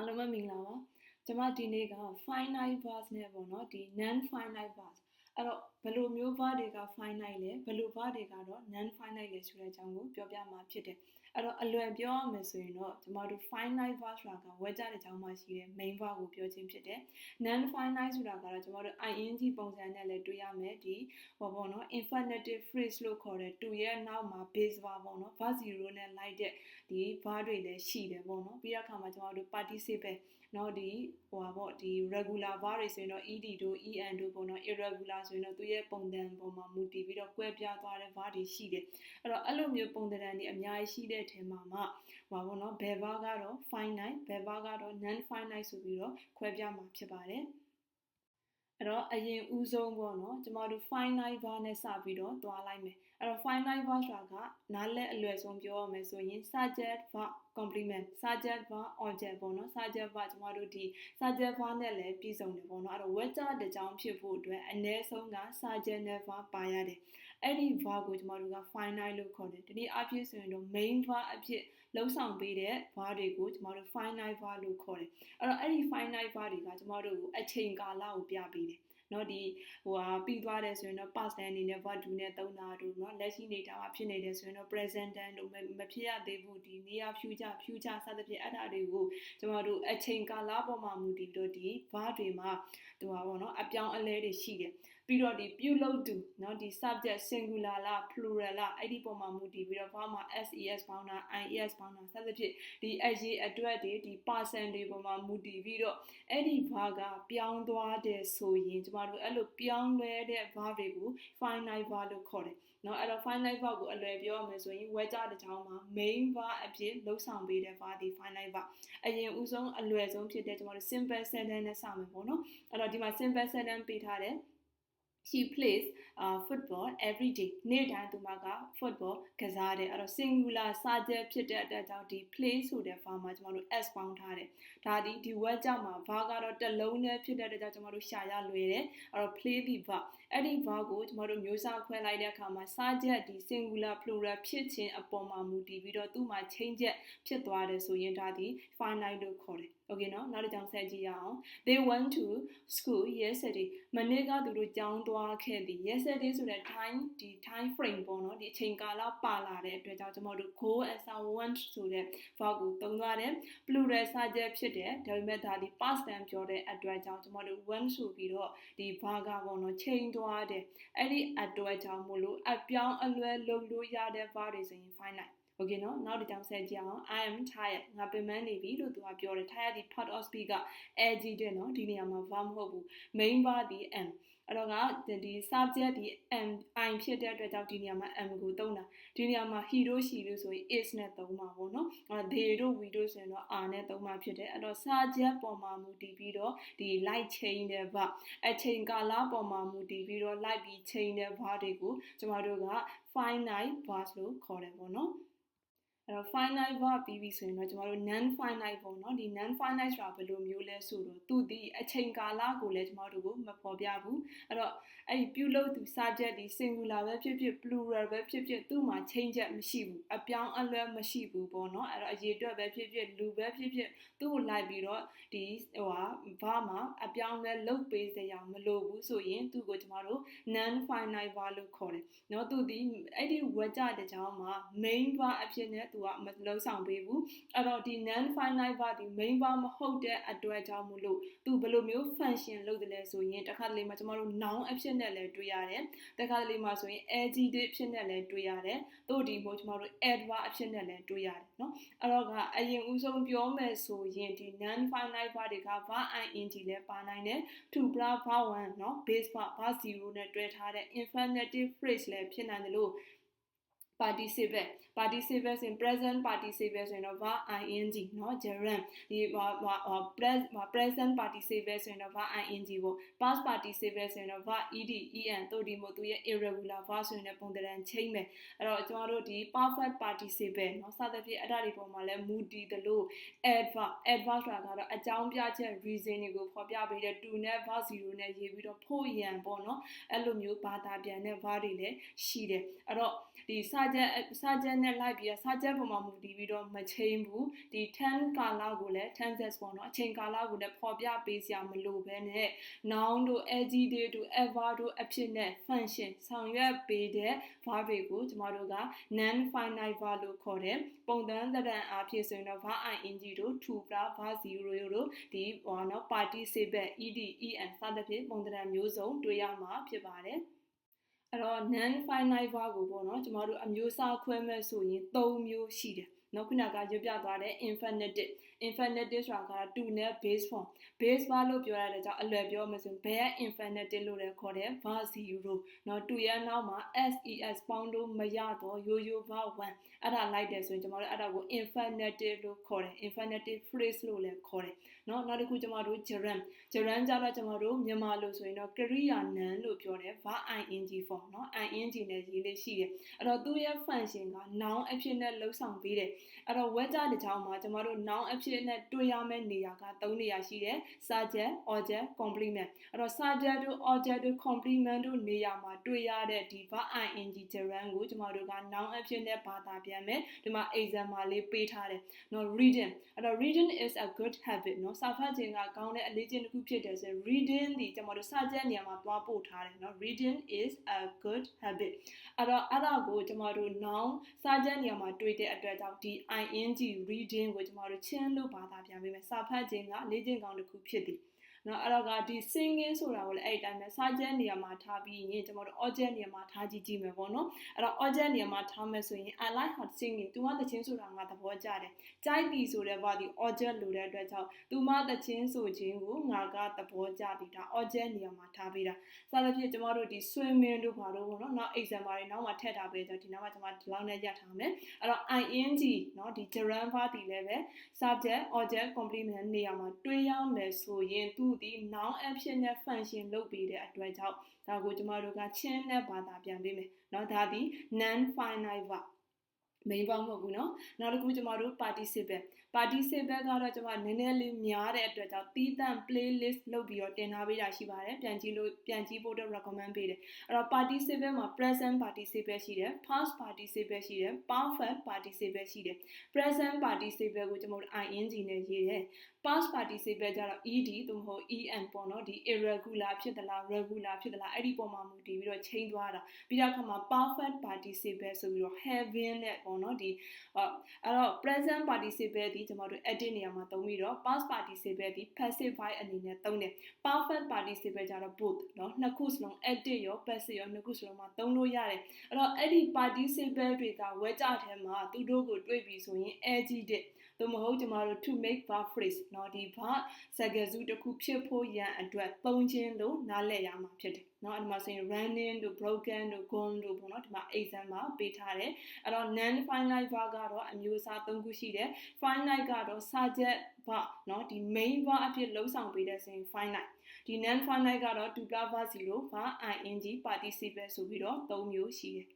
အားလုံးပဲမင်္ဂလာပါကျွန်မဒီနေ့က finite verbs နဲ့ပေါ့နော်ဒီ non finite verbs အဲ့တော့ဘယ်လိုမျိုး verb တွေက finite လဲဘယ်လို verb တွေကတော့ non finite လဲဆိုတဲ့အကြောင်းကိုပြောပြမှာဖြစ်တယ် အဲ့တော့အလွယ်ပြောရမယ်ဆိုရင်တော့ကျွန်တော်တို့ finite verb ဆိုတာကဝဲကြတဲ့အကြောင်းမှရှိတဲ့ main verb ကိုပြောခြင်းဖြစ်တယ် non finite ဆိုတာကတော့ကျွန်တော်တို့ ing ပုံစံနဲ့လည်းတွေ့ရမယ်ဒီဟောပေါ့နော် infinitive phrase လို့ခေါ်တဲ့တူရဲ့နောက်မှာ base verb ပေါ့နော် verb 0နဲ့လိုက်တဲ့ဒီ verb တွေလည်းရှိတယ်ပေါ့နော်ပြီးတဲ့အခါမှာကျွန်တော်တို့ participle နော်ဒီဟိုပါပေါ့ဒီ regular var တွေဆိုရင်တော့ ed တို့ en တို့ပေါ့နော် irregular ဆိုရင်တော့သူရဲ့ပုံသဏ္ဍာန်ပေါ်မှာမူတည်ပြီးတော့ကွဲပြားသွားတဲ့ var တွေရှိတယ်အဲ့တော့အဲ့လိုမျိုးပုံသဏ္ဍာန်တွေအများကြီးရှိတဲ့ထဲမှာမှဟိုပါပေါ့နော်ဘယ် var ကတော့ finite ဘယ် var ကတော့ non finite ဆိုပြီးတော့ခွဲပြမှာဖြစ်ပါတယ် အဲ့တော့အရင်ဦးဆုံးပေါ့နော်ကျမတို့ finite var နဲ့စပြီးတော့သွားလိုက်မယ်အဲ့တော့ finite var ဆိုတာကနားလက်အလွယ်ဆုံးပြောရမယ်ဆိုရင် subject verb complement subject verb object ပေါ့နော် subject verb ကျမတို့ဒီ subject verb နဲ့လည်းပြည့်စုံတယ်ပေါ့နော်အဲ့တော့ word တစ်ကြောင်းဖြစ်ဖို့အတွက်အနည်းဆုံးက subject နဲ့ verb ပါရတယ် အဲ့ဒီ verb ကိုကျမတို့က finite လို့ခေါ်တယ်ဒီနေ့အဖြစ်ဆိုရင်တော့ main verb အဖြစ်လှုပ်ဆောင်ပေးတဲ့ verb တွေကိုကျမတို့ finite verb လို့ခေါ်တယ်အဲ့တော့အဲ့ဒီ finite verb တွေကကျမတို့ကိုအချိန်ကာလကိုပြပေးတယ်နော်ဒီဟိုဟာပြီးသွားတယ်ဆိုရင်တော့ past tense အနေနဲ့ verb to နဲ့သုံးတာတို့နော်လက်ရှိနေတာမှာဖြစ်နေတယ်ဆိုရင်တော့ present tense တို့မဖြစ်ရသေးဘူးဒီ near future future စသဖြင့်အဲ့ဒါတွေကိုကျွန်တော်တို့အချိန်ကာလပေါ်မှာမူတည်ပြီးတော့ဒီ verb တွေမှာဟိုဟာပေါ့နော်အပြောင်းအလဲတွေရှိတယ် ပြီးတော့ဒီပြုလုပ်သူเนาะဒီ subject singular လား plural လားအဲ့ဒီပုံမှာမူတည်ပြီးတော့ဘာမှ ses ပေါင်းတာ ies ပေါင်းတာစသဖြင့်ဒီအရေးအတွက်တွေဒီ person တွေပုံမှာမူတည်ပြီးတော့အဲ့ဒီဘာကပြောင်းသွားတယ်ဆိုရင်ကျမတို့အဲ့လိုပြောင်းလဲတဲ့ verb တွေကို finite verb လို့ခေါ်တယ်เนาะအဲ့တော့ finite verb ကိုအလွယ်ပြောရမယ်ဆိုရင်ဝဲကြတဲ့ကြောင်းမှာ main verb အဖြစ်လှုပ်ဆောင်ပေးတဲ့ verb ဒီ finite verb အရင်ဦးဆုံးအလွယ်ဆုံးဖြစ်တဲ့ကျမတို့ simple sentence နဲ့စမယ်ပေါ့နော်အဲ့တော့ဒီမှာ simple sentence ပေးထားတယ် she plays uh, football every day နေ့တိုင်းသူမက football ကစားတယ်အဲ့တော့ singular subject ဖြစ်တဲ့အတွက်ကြောင့်ဒီ play ဆိုတဲ့ verb မှာကျွန်တော်တို့ s ပေါင်းထားတယ်ဒါဒီဒီ word ကြောင့်မှာ verb ကတော့တစ်လုံးနဲ့ဖြစ်တဲ့အတွက်ကြောင့်ကျွန်တော်တို့ရှာရလွယ်တယ်အဲ့တော့ play the verb အဲ့ဒီ verb ကိုကျွန်တော်တို့မျိုးစားခွဲလိုက်တဲ့အခါမှာ subject ဒီ singular plural ဖြစ်ခြင်းအပေါ်မှာမူတည်ပြီးတော့သူ့မှာ change ဖြစ်သွားတယ်ဆိုရင်ဒါဒီ finite လို့ခေါ်တယ် okay နော်နောက်တစ်ကြောင်ဆက်ကြည့်ရအောင် they went to school yesterday မနေ့ကသူတို့ကျောင်းသွားခဲ့သည် yesterday ဆိုတဲ့ time ဒီ time frame ပေါ့နော်ဒီအချိန်ကာလပါလာတဲ့အတွက်ကြောင့်ကျွန်တော်တို့ go as i want ဆိုတဲ့ verb ကိုသုံးသွားတယ် plural စာချက်ဖြစ်တယ်ဒါပေမဲ့ဒါဒီ past tense ပြောတဲ့အတွက်ကြောင့်ကျွန်တော်တို့ went ဆိုပြီးတော့ဒီ verb ကပေါ့နော်ချိန်သွားတယ်အဲ့ဒီအတွက်ကြောင့်မို့လို့အပြောင်းအလဲလုပ်လို့ရတဲ့ verb တွေဆိုရင် finite okay เนาะနောက်တစ်ကြောင်းဆက်ကြည့်အောင် I am tired ငါပင်ပန်းနေပြီလို့သူကပြောတယ် tired ဒီ part of speak က ag တဲ့เนาะဒီနေရာမှာ verb မဟုတ်ဘူး main verb ဒီ am အဲ့တော့ကဒီ subject ဒီ am i ဖြစ်တဲ့အတွက်ကြောင့်ဒီနေရာမှာ am ကိုသုံးတာဒီနေရာမှာ he တို့ she တို့ဆိုရင် is နဲ့သုံးမှာပေါ့နော်အဲ့ they တို့ we တို့ဆိုရင်တော့ are နဲ့သုံးမှာဖြစ်တယ်အဲ့တော့ subject ပေါ်မှာမူတည်ပြီးတော့ဒီ like chain တဲ့ verb အချိန်ကာလပေါ်မှာမူတည်ပြီးတော့ like ပြီး chain တဲ့ verb တွေကိုကျမတို့က finite verbs လို့ခေါ်တယ်ပေါ့နော် အဲ့တော့ finite verb ပြီးပြီဆိုရင်တော့ကျမတို့ non finite ပေါ့နော်ဒီ non finite ဆိုတာဘယ်လိုမျိုးလဲဆိုတော့သူဒီအချိန်ကာလကိုလည်းကျမတို့ကိုမဖော်ပြဘူးအဲ့တော့အဲ့ဒီပြုလုပ်သူ subject ဒီ singular ပဲဖြစ်ဖြစ် plural ပဲဖြစ်ဖြစ်သူ့မှာ change ချက်မရှိဘူးအပြောင်းအလဲမရှိဘူးပေါ့နော်အဲ့တော့အရေအတွက်ပဲဖြစ်ဖြစ်လူပဲဖြစ်ဖြစ်သူ့ကိုလိုက်ပြီးတော့ဒီဟိုဟာ verb မှာအပြောင်းလဲလုပ်ပေးစရာမလိုဘူးဆိုရင်သူ့ကိုကျမတို့ non finite verb လို့ခေါ်တယ်နော်သူဒီအဲ့ဒီဝါကျတဲ့ကြောင်းမှာ main verb အဖြစ်နဲ့သူကမလုံးဆောင်ပေးဘူးအဲ့တော့ဒီ non finite verb ဒီ main verb မဟုတ်တဲ့အတွက်ကြောင့်မို့လို့သူဘယ်လိုမျိုး function လုပ်တယ်လဲဆိုရင်တစ်ခါတလေမှာကျမတို့ noun အဖြစ်နဲ့လည်းတွေ့ရတယ်တစ်ခါတလေမှာဆိုရင် adjective အဖြစ်နဲ့လည်းတွေ့ရတယ်တို့ဒီမို့ကျမတို့ adverb အဖြစ်နဲ့လည်းတွေ့ရတယ်เนาะအဲ့တော့ကအရင်ဦးဆုံးပြောမယ်ဆိုရင်ဒီ non finite verb တွေက verb ing လည်းပါနိုင်တယ် to verb 1เนาะ base verb 0နဲ့တွဲထားတဲ့ infinitive phrase လည်းဖြစ်နိုင်တယ်လို့ participle participle ဆိုရင် present participle ဆိုရင်တော့ verb ing เนาะ gerund ဒီ present participle ဆိုရင်တော့ verb ing ပေါ့ past participle ဆိုရင်တော့ verb ed en တို့ဒီမို့သူရဲ့ irregular verb ဆိုရင်လည်းပုံသဏ္ဍာန်ချိန်မယ်အဲ့တော့ကျွန်တော်တို့ဒီ perfect participle เนาะစသဖြင့်အဲ့ဒါတွေပုံမှာလည်းမူတည်တယ်လို့ adverb adverb ဆိုတာကတော့အကြောင်းပြချက် reason တွေကိုဖော်ပြပေးတဲ့ to နဲ့ verb 0နဲ့ရေးပြီးတော့ဖို့ရန်ပေါ့เนาะအဲ့လိုမျိုးဘာသာပြန်တဲ့ verb တွေလည်းရှိတယ်အဲ့တော့ဒီစာချက်စာချက်နဲ့ ့နဲ့လိုက်ပြီးတော့စာချက်ပုံမှာမူတည်ပြီးတော့မချိန်ဘူးဒီ tense ကာလကိုလည်း tenses ပေါ့နော်အချိန်ကာလကိုလည်းပေါ်ပြပေးစရာမလိုဘဲနဲ့ noun တို့ adjective တို့ adverb တို့အဖြစ်နဲ့ function ဆောင်ရွက်ပေးတဲ့ verb တွေကိုကျမတို့က non finite verb လို့ခေါ်တယ်ပုံသဏ္ဍာန်အားဖြင့်ဆိုရင်တော့ verb ing တို့ to plus verb zero တို့ဒီဟောနော် participle ed en စသဖြင့်ပုံသဏ္ဍာန်မျိုးစုံတွေ့ရမှာဖြစ်ပါတယ် အဲ့တော့ non finite verb ကိုပေါ့နော်ကျမတို့အမျိုးအစားခွဲမဲ့ဆိုရင်၃မျိုးရှိတယ် နော်ခုနကရွပြသွားတဲ့ infinitive infinitive ဆိုတာက2နဲ့ base form base verb လို့ပြောရတဲ့ကြောင့်အလွယ်ပြောမှဆိုဘယ် infinitive လို့လည်းခေါ်တယ် verb 0နော်2ရဲ့နောက်မှာ ses ပေါင်းလို့မရတော့ရိုးရိုး verb 1အဲ့ဒါလိုက်တယ်ဆိုရင်ကျွန်တော်တို့အဲ့ဒါကို infinitive လို့ခေါ်တယ် infinitive phrase လို့လည်းခေါ်တယ်နော်နောက်တစ်ခုကျွန်တော်တို့ gerund gerund ကြတော့ကျွန်တော်တို့မြန်မာလို့ဆိုရင်တော့ကရိယာနံလို့ပြောတယ် verb ing form နော် ing နဲ့ရေးလေးရှိတယ်အဲ့တော့သူ့ရဲ့ function က noun အဖြစ်နဲ့လှုပ်ဆောင်ပေးတယ်အဲ့တော့ word ကြတဲ့ကြောင်းမှာကျွန်တော်တို့ noun အဖြစ်နဲ့တွေ့ရမယ့်နေရာက၃နေရာရှိတယ် subject object complement အဲ့တော့ subject တို့ object တို့ complement တို့နေရာမှာတွေ့ရတဲ့ဒီ verb ing gerund ကိုကျွန်တော်တို့က noun အဖြစ်နဲ့ဘာသာပြန်မယ်ဒီမှာ example လေးပေးထားတယ်နော် reading အဲ့တော့ reading is a good habit နော်စာဖတ်ခြင်းကကောင်းတဲ့အလေးကျင့်တစ်ခုဖြစ်တယ်ဆိုရင် reading ဒီကျွန်တော်တို့စာချက်နေရာမှာသွားပို့ထားတယ်နော် reading is a good habit အဲ့တော့အဲ့ဒါကိုကျွန်တော်တို့ noun စာချက်နေရာမှာတွေ့တဲ့အတွက်ကြောင့်ဒီ ing reading ကိုကျွန်တော်တို့ချင်းလို့ဘာသာပြန်ပေးမယ်စာဖတ်ခြင်းကလေ့ကျင့်ကောင်းတစ်ခုဖြစ်သည် နော်အဲ့တော့ကဒီ singing ဆိုတာကိုလည်းအဲ့ဒီတိုင်းပဲစာချက်နေရာမှာထားပြီးရင်ကျွန်တော်တို့ object နေရာမှာထားကြည့်ကြည့်မယ်ပေါ့နော်အဲ့တော့ object နေရာမှာထားမယ်ဆိုရင် I like her singing သူမသချင်းဆိုတာငါသဘောကျတယ်ကြိုက်ပြီဆိုတဲ့ဘာဒီ object လိုတဲ့အတွက်ကြောင့်သူမသချင်းဆိုခြင်းကိုငါကသဘောကျပြီဒါ object နေရာမှာထားပေးတာစသဖြင့်ကျွန်တော်တို့ဒီ swimming တို့ဘာလို့ပေါ့နော်နောက် example တွေနောက်မှာထည့်ထားပေးကြဒီနောက်မှာကျွန်မဒီလောက်နဲ့ရထားမယ်အဲ့တော့ ing နော်ဒီ gerund verb ဒီလည်းပဲ subject object complement နေရာမှာတွေးရမယ်ဆိုရင်သူဒီ noun action နဲ့ function လုပ်ပြီးတဲ့အတွက်ကြောင့်ဒါကိုကျမတို့ကချင်းနဲ့ဘာသာပြန်ပေးမယ်เนาะဒါဒီ non finite verb main verb မဟုတ်ဘူးเนาะနောက်တစ်ခုကျမတို့ participle participle ကတော့ကျမနည်းနည်းလေးများတဲ့အတွက်ကြောင့်တီးတန့် playlist လုပ်ပြီးတော့တင်ထားပေးတာရှိပါတယ်ပြန်ကြည့်လို့ပြန်ကြည့်ဖို့တော့ recommend ပေးတယ်အဲ့တော့ participle မှာ present participle ရှိတယ် past participle ရှိတယ် perfect participle ရှိတယ် present participle ကိုကျွန်တော်တို့ ing နဲ့ရေးတယ် past participle ကြတော့ ed သို့မဟုတ် en ပေါ့နော်ဒီ irregular ဖြစ်သလား regular ဖြစ်သလားအဲ့ဒီပုံမှာမူတည်ပြီးတော့ချိန်သွားတာပြီးတော့ခါမှာ perfect participle ဆိုပြီးတော့ having နဲ့ပေါ့နော်ဒီအဲ့တော့ present participle ဒီကျွန်တော်တို့ edit နေရာမှာသုံးပြီးတော့ past participle ဒီ passive voice အနေနဲ့သုံးတယ် perfect participle ကြတော့ both နော်နှစ်ခုစလုံး edit ရော passive ရောနှစ်ခုစလုံးမှာသုံးလို့ရတယ်အဲ့တော့အဲ့ဒီ participle တွေကဝဲကြထဲမှာသူတို့ကိုတွေးပြီးဆိုရင် agitated သို့မဟုတ်ကျမတို့ to make verb phrase เนาะဒီ verb စကားစုတစ်ခုဖြစ်ဖို့ရန်အတွက်သုံးခြင်းလို့နားလည်ရမှာဖြစ်တယ်เนาะအဲ့ဒီမှာဆိုရင် running တို့ broken တို့ gone တို့ပေါ့เนาะဒီမှာ exam မှာပေးထားတယ်အဲ့တော့ non finite verb ကတော့အမျိုးအစား၃ခုရှိတယ် finite ကတော့ subject verb เนาะဒီ main verb အဖြစ်လုံးဆောင်ပေးတဲ့ဆိုရင် finite ဒီ non finiteကတော့ to plus verb 0 verb ing participle ဆိုပြီးတော့၃မျိုးရှိတယ်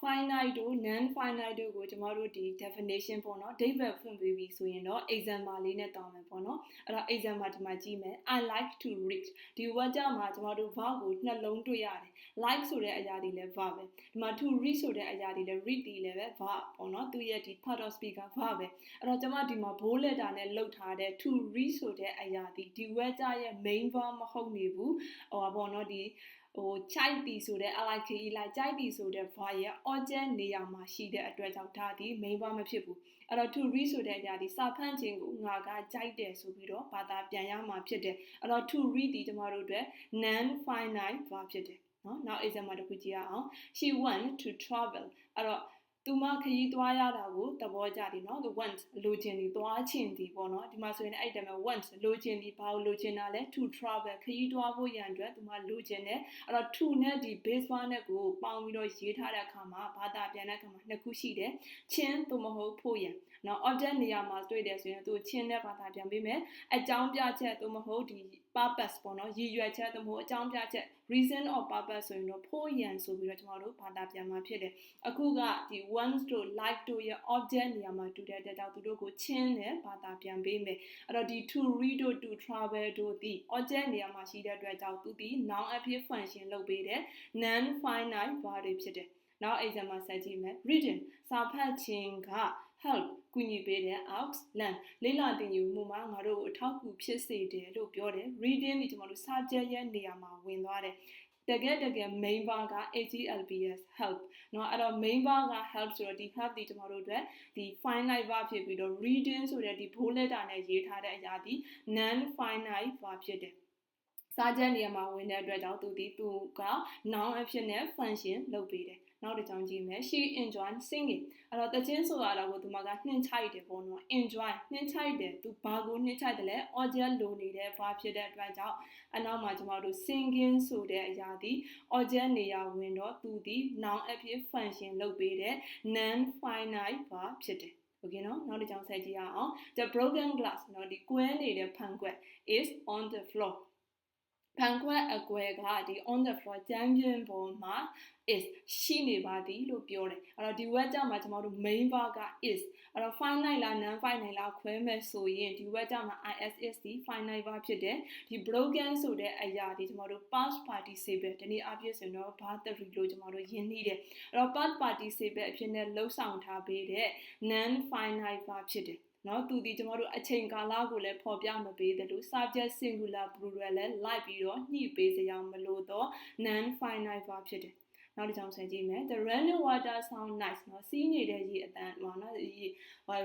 finite တို့ non finite တို့ကိုကျမတို့ဒီ definition ပေါ့နော် date ဖွင့်ပေးပြီဆိုရင်တော့ example လေးနဲ့တောင်းမယ်ပေါ့နော်အဲ့တော့ example ဒီမှာကြည့်မယ် I like to read ဒီ word ကြမှာကျမတို့ verb ကိုနှလုံးတွေ့ရတယ် like ဆိုတဲ့အရာတွေလည်း verb ပဲဒီမှာ to read ဆိုတဲ့အရာတွေလည်း read တွေလည်းပဲ verb ပေါ့နော်သူရဲ့ဒီ part of speaker verb ပဲအဲ့တော့ကျမဒီမှာ bold letter နဲ့လုပ်ထားတဲ့ to read ဆိုတဲ့အရာဒီဒီ word ကြရဲ့ main verb မဟုတ်နေဘူးဟိုပါပေါ့နော်ဒီ ဟိုခြိုက်တီဆိုတဲ့ like လိုက်ကြိုက်တီဆိုတဲ့ var ရဲ့ object နေရာမှာရှိတဲ့အတွက်ကြောင့်ဒါဒီ main verb မဖြစ်ဘူးအဲ့တော့ to read ဆိုတဲ့အရာဒီစာဖတ်ခြင်းကိုငါကကြိုက်တယ်ဆိုပြီးတော့ဘာသာပြန်ရမှာဖြစ်တယ်အဲ့တော့ to read ဒီကျမတို့အတွက် non finite verb ဖြစ်တယ်နော်နောက် example တစ်ခုကြည့်ရအောင် she went to travel အဲ့တော့ သူမခရီးသွားရတာကိုသဘောကျတယ်နော် the want လိုချင်ဒီသွားချင်ဒီပေါ့နော်ဒီမှာဆိုရင်အဲ့တည်းမှာ want လိုချင်ဒီဘာလို့လိုချင်တာလဲ to travel ခရီးသွားဖို့ရန်အတွက်သူမလိုချင်တယ်အဲ့တော့ to နဲ့ဒီ base verb နဲ့ကိုပေါင်းပြီးတော့ရေးထားတဲ့အခါမှာဘာသာပြန်တဲ့အခါမှာနှစ်ခုရှိတယ်ချင်းသို့မဟုတ်ဖို့ရန်နော် object နေရာမှာတွေ့တယ်ဆိုရင်သူချင်းနဲ့ဘာသာပြန်ပေးမယ်အကြောင်းပြချက်သို့မဟုတ်ဒီ purpose ပေါ့နော်ရည်ရွယ်ချက်သို့မဟုတ်အကြောင်းပြချက် reason or purpose ဆိုရင်တော့ဖို့ရန်ဆိုပြီးတော့ကျွန်တော်တို့ဘာသာပြန်မှာဖြစ်တယ်အခုကဒီ wants တို့ like တို့ရဲ့ object နေရာမှာတူတဲ့အတွက်ကြောင့်သူတို့ကိုချင်းနဲ့ဘာသာပြန်ပေးမယ်အဲ့တော့ဒီ to read တို့ to travel တို့ဒီ object နေရာမှာရှိတဲ့အတွက်ကြောင့်သူဒီ noun အဖြစ် function လုပ်ပေးတယ် non finite verb တွေဖြစ်တယ်နောက် exam မှာဆက်ကြည့်မယ် reading စာဖတ်ခြင်းက help ကူညီပေးတဲ့ out learn လေ့လာသင်ယူမှုမှာငါတို့ကိုအထောက်အကူဖြစ်စေတယ်လို့ပြောတယ် reading ဒီကျွန်တော်တို့စာကြက်ရဲ့နေရာမှာဝင်သွားတယ်တကယ်တကယ် main bar က HLBS help เนาะအဲ့တော့ main bar က help ဆိုတော့ဒီ help ဒီကျွန်တော်တို့အတွက်ဒီ finite verb ဖြစ်ပြီးတော့ reading ဆိုတဲ့ဒီ bold letter နဲ့ရေးထားတဲ့အရာဒီ non finite verb ဖြစ်တယ်စာချက်နေရာမှာဝင်တဲ့အတွက်ကြောင့်သူဒီသူက noun အဖြစ်နဲ့ function လုပ်ပေးတယ် နောက်တစ်ကြောင်းကြည့်မယ် she enjoy singing အဲ့တော့တခြင်းဆိုတာတော့သူမကနှင်းချိုက်တယ်ပေါ့နော် enjoy နှင်းချိုက်တယ်သူဘာကိုနှင်းချိုက်တယ်လဲ object လိုနေတဲ့ verb ဖြစ်တဲ့အတွက်ကြောင့်အနောက်မှာကျွန်တော်တို့ singing ဆိုတဲ့အရာဒီ object နေရာဝင်တော့သူဒီ noun အဖြစ် function လုပ်ပေးတဲ့ non finite verb ဖြစ်တယ်โอเคเนาะနောက်တစ်ကြောင်းဆက်ကြည့်ရအောင် the broken glass เนาะဒီကွဲနေတဲ့ဖန်ကွက် is on the floor ဖန်ခွက်အကွယ်ကဒီ on the floor ကျမ်းပြင်ပေါ်မှာ is ရှိနေပါသည်လို့ပြောတယ်အဲ့တော့ဒီ word ကြောင့်မှာကျွန်တော်တို့ main verb က is အဲ့တော့ finite လား non finite လားခွဲမဲ့ဆိုရင်ဒီ word ကြောင့်မှာ is is ဒီ finite verb ဖြစ်တယ်ဒီ broken ဆိုတဲ့အရာဒီကျွန်တော်တို့ past participle ဒီနေ့အပြည့်ဆိုတော့ verb 3လို့ကျွန်တော်တို့ယဉ်နေတယ်အဲ့တော့ past participle အဖြစ်နဲ့လှုပ်ဆောင်ထားပေးတဲ့ non finite verb ဖြစ်တယ် နော်သူဒီကျမတို့အချိန်ကာလကိုလည်းဖော်ပြမပေးတယ်လို့ subject singular plural လည်းလိုက်ပြီးတော့ညှိပေးစရာမလိုတော့ non finite verb ဖြစ်တယ် နောက်တစ်ကြောင်းဆင်ကြည့်မယ် the running water sound nice เนาะစီးနေတဲ့ရေအတန်ပေါ့နော်ဒီ